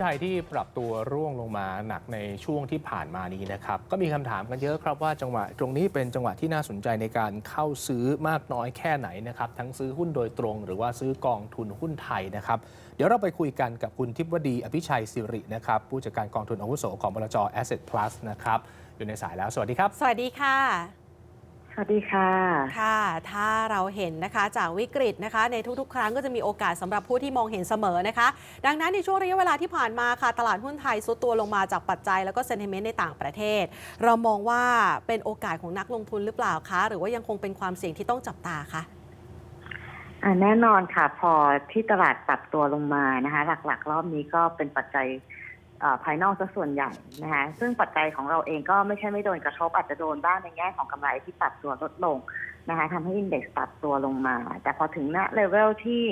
ไทยที่ปรับตัวร่วงลงมาหนักในช่วงที่ผ่านมานี้นะครับ ก็มีคำถามกันเยอะครับว่าจังหวะตรงนี้เป็นจังหวะที่น่าสนใจในการเข้าซื้อมากน้อยแค่ไหนนะครับ ทั้งซื้อหุ้นโดยตรง หรือว่าซื้อกองทุนหุ้นไทยนะครับ เดี๋ยวเราไปคุยกันกับคุณทิพวดีอภิชัยสิรินะครับ ผู้จัดการกองทุนอาวุโสของบลจ Asset Plus นะครับอยู่ในสายแล้วสวัสดีครับ สวัสดีค่ะ วัสดีค่ะ ค่ะ ถ้าเราเห็นนะคะจากวิกฤตนะคะ ในทุกๆ ครั้งก็จะมีโอกาสสำหรับผู้ที่มองเห็นเสมอนะคะ ดังนั้นในช่วงระยะเวลาที่ผ่านมาค่ะ ตลาดหุ้นไทยซุดตัวลงมาจากปัจจัยแล้วก็เซนติเมนต์ในต่างประเทศ เรามองว่าเป็นโอกาสของนักลงทุนหรือเปล่าคะ หรือว่ายังคงเป็นความเสี่ยงที่ต้องจับตาคะอ่าแน่นอนค่ะ พอที่ตลาดปรับตัวลงมานะคะ หลักๆ รอบนี้ก็เป็นปัจจัยเอ่อ ภายนอกซะส่วนใหญ่นะคะซึ่งปัจจัยของเราเองก็ไม่ใช่ไม่โดนกระทบอาจจะโดนบ้างในแง่ของกำไรที่ปรับตัวลดลงนะคะทำให้อินเด็กซ์ปรับตัวลงมา แต่พอถึงณเลเวลที่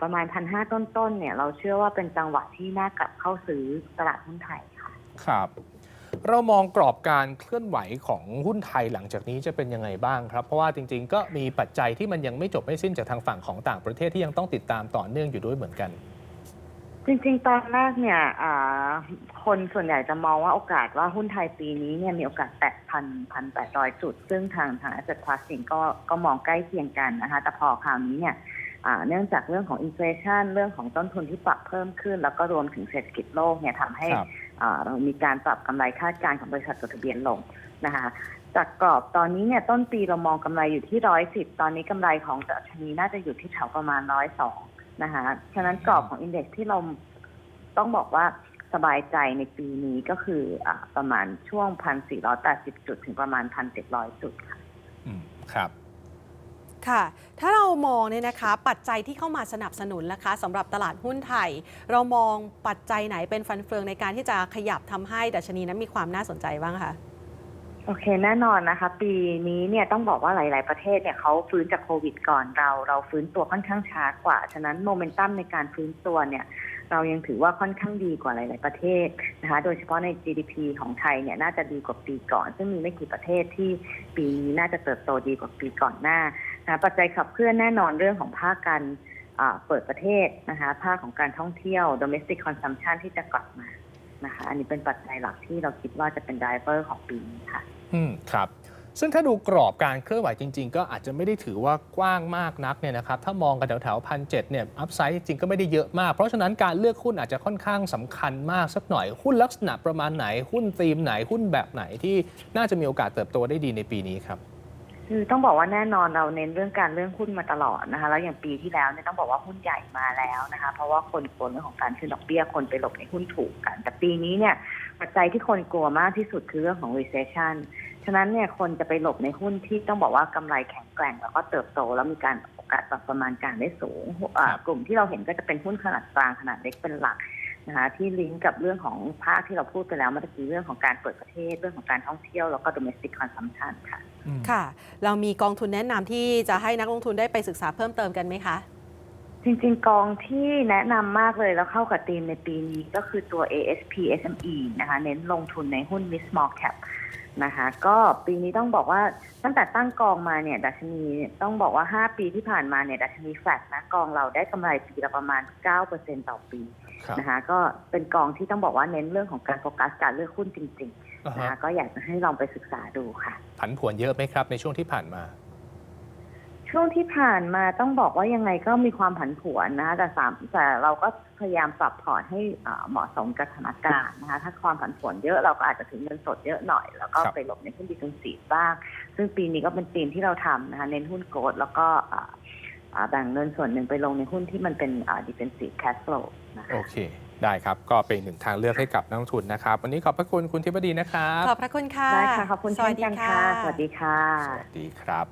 ประมาณพันห้าต้นๆเนี่ยเราเชื่อว่าเป็นจังหวะที่น่ากลับเข้าซื้อตลาดหุ้นไทยค่ะครับเรามองกรอบการเคลื่อนไหวของหุ้นไทยหลังจากนี้จะเป็นยังไงบ้างครับ เพราะว่าจริง ๆ ก็มีปัจจัยที่มันยังไม่จบไม่สิ้นจากทางฝั่งของต่างประเทศที่ยังต้องติดตามต่อเนื่องอยู่ด้วยเหมือนกัน จริงๆ ตอนแรกเนี่ยอ่าคนส่วนใหญ่จะมองว่าโอกาสว่าหุ้นไทยปีนี้เนี่ยมีโอกาสแตะพันพันแปดร้อยจุด ซึ่งทางทาง Asset Plus เองก็ก็มองใกล้เคียงกันนะคะ แต่พอคราวนี้เนี่ยอ่าเนื่องจากเรื่องของอินฟลชันเรื่องของต้นทุนที่ปรับเพิ่มขึ้น แล้วก็รวมถึงเศรษฐกิจโลกเนี่ยทำให้ครับ อ่าเรามีการปรับกำไรคาดการณ์ของบริษัทจดทะเบียนลงนะคะ จากกรอบตอนนี้เนี่ยต้นปีเรามองกำไรอยู่ที่ร้อยสิบตอนนี้กำไรของดัชนีน่าจะอยู่ที่แถวประมาณร้อยสอง นะคะฉะนั้นกรอบของอินเด็กซ์ที่เราต้องบอกว่าสบายใจในปีนี้ก็คืออาประมาณช่วงพันสี่ร้อยแปดสิบจุดถึงประมาณพันเจ็ดร้อยจุดค่ะอืมครับค่ะ ถ้าเรามองเนี่ยนะคะ ปัจจัยที่เข้ามาสนับสนุนนะคะสำหรับตลาดหุ้นไทย เรามองปัจจัยไหนเป็นฟันเฟืองในการที่จะขยับทำให้ดัชนีนั้นมีความน่าสนใจบ้างคะ โอเคแน่นอนนะคะ ปีนี้เนี่ยต้องบอกว่าหลาย ๆ ประเทศเนี่ยเขาฟื้นจากโควิดก่อนเราเราฟื้นตัวค่อนข้างช้ากว่า ฉะนั้นโมเมนตัมในการฟื้นตัวเนี่ยเรายังถือว่าค่อนข้างดีกว่าหลาย ๆ ประเทศนะคะ โดยเฉพาะใน GDP ของไทยเนี่ยน่าจะดีกว่าปีก่อน ซึ่งมีไม่กี่ประเทศที่ปีนี้น่าจะเติบโตดีกว่าปีก่อนหน้านะะปัจจัยขับเคลื่อนแน่นอนเรื่องของภาคการเปิดประเทศนะคะ ภาคของการท่องเที่ยว domestic consumption ที่จะกลับมานะคะ อันนี้เป็นปัจจัยหลักที่เราคิดว่าจะเป็น driver ของปีนี้ค่ะ อืมครับซึ่งถ้าดูกรอบการเคลื่อนไหวจริง ๆ ก็อาจจะไม่ได้ถือว่ากว้างมากนักเนี่ยนะครับถ้ามองกันแถวๆพันเเนี่ยอัพไซด์จริงๆก็ไม่ได้เยอะมาก เพราะฉะนั้นการเลือกหุ้นอาจจะค่อนข้างสำคัญมากสักหน่อย หุ้นลักษณะประมาณไหนหุ้นธีมไหนหุ้นแบบไหนที่น่าจะมีโอกาสเติบโตได้ดีในปีนี้ครับคือต้องบอกว่าแน่นอนเราเน้นเรื่องการเรื่องหุ้นมาตลอดนะคะแล้วอย่างปีที่แล้วเนี่ยต้องบอกว่าหุ้นใหญ่มาแล้วนะคะ เพราะว่าคนกลัวเรื่องของการขึ้นดอกเบี้ยคนไปหลบในหุ้นถูกกัน แต่ปีนี้เนี่ย ปัจจัยที่คนกลัวมากที่สุดคือเรื่องของ recession ฉะนั้นเนี่ยคนจะไปหลบในหุ้นที่ต้องบอกว่ากำไรแข็งแกร่ง แล้วก็เติบโตแล้วมีการโอกาสปรับประมาณการได้สูงอ่าครับกลุ่มที่เราเห็นก็จะเป็นหุ้นขนาดกลางขนาดเล็กเป็นหลักนะคะที่ลิงก์กับเรื่องของภาคที่เราพูดไปแล้วเมื่อกี้เรื่องของการเปิดประเทศเรื่องของการท่องเที่ยวแล้วก็ domestic consumption ค่ะอืมค่ะ เรามีกองทุนแนะนำที่จะให้นักลงทุนได้ไปศึกษาเพิ่มเติมกันไหมคะ จริงๆ กองที่แนะนำมากเลยแล้วเข้ากับธีมในปีนี้ก็คือตัว ASP SME นะคะ เน้นลงทุนในหุ้น mid small cap นะคะ ก็ปีนี้ต้องบอกว่าตั้งแต่ตั้งกองมาเนี่ยดัชนีต้องบอกว่า 5 ปีที่ผ่านมาเนี่ยดัชนีแฟลตนะกองเราได้กำไรปีละประมาณ 9%ต่อปีครับนะคะ ก็เป็นกองที่ต้องบอกว่าเน้นเรื่องของการโฟกัสการเลือกหุ้นจริงอ่าๆฮะนะคะก็อยากจะให้ลองไปศึกษาดูค่ะ ผันผวนเยอะไหมครับในช่วงที่ผ่านมา ช่วงที่ผ่านมาต้องบอกว่ายังไงก็มีความผันผวนนะคะแต่สามแต่เราก็พยายามปรับพอร์ตให้อ่าเหมาะสมกับสถานการณ์นะคะถ้าความผันผวนเยอะเราก็อาจจะถือเงินสดเยอะหน่อย แล้วก็ครับไปหลบในหุ้นดีเฟนซีฟบ้าง ซึ่งปีนี้ก็เป็นธีมที่เราทำนะคะเน้นหุ้นโกลดแล้วก็อ่าอ่าแบ่งเงินส่วนหนึ่งไปลงในหุ้นที่มันเป็นดิเฟนซีฟแคสโฟลนะคะโอเค ได้ครับ ก็เป็นอีกหนึ่งทางเลือกให้กับนักลงทุนนะครับ วันนี้ขอบพระคุณคุณทิพดีนะครับ ขอบพระคุณค่ะได้ค่ะขอบคุณสเช่วัสนดีกันค่ะ สวัสดีค่ะ สวัสดีครับ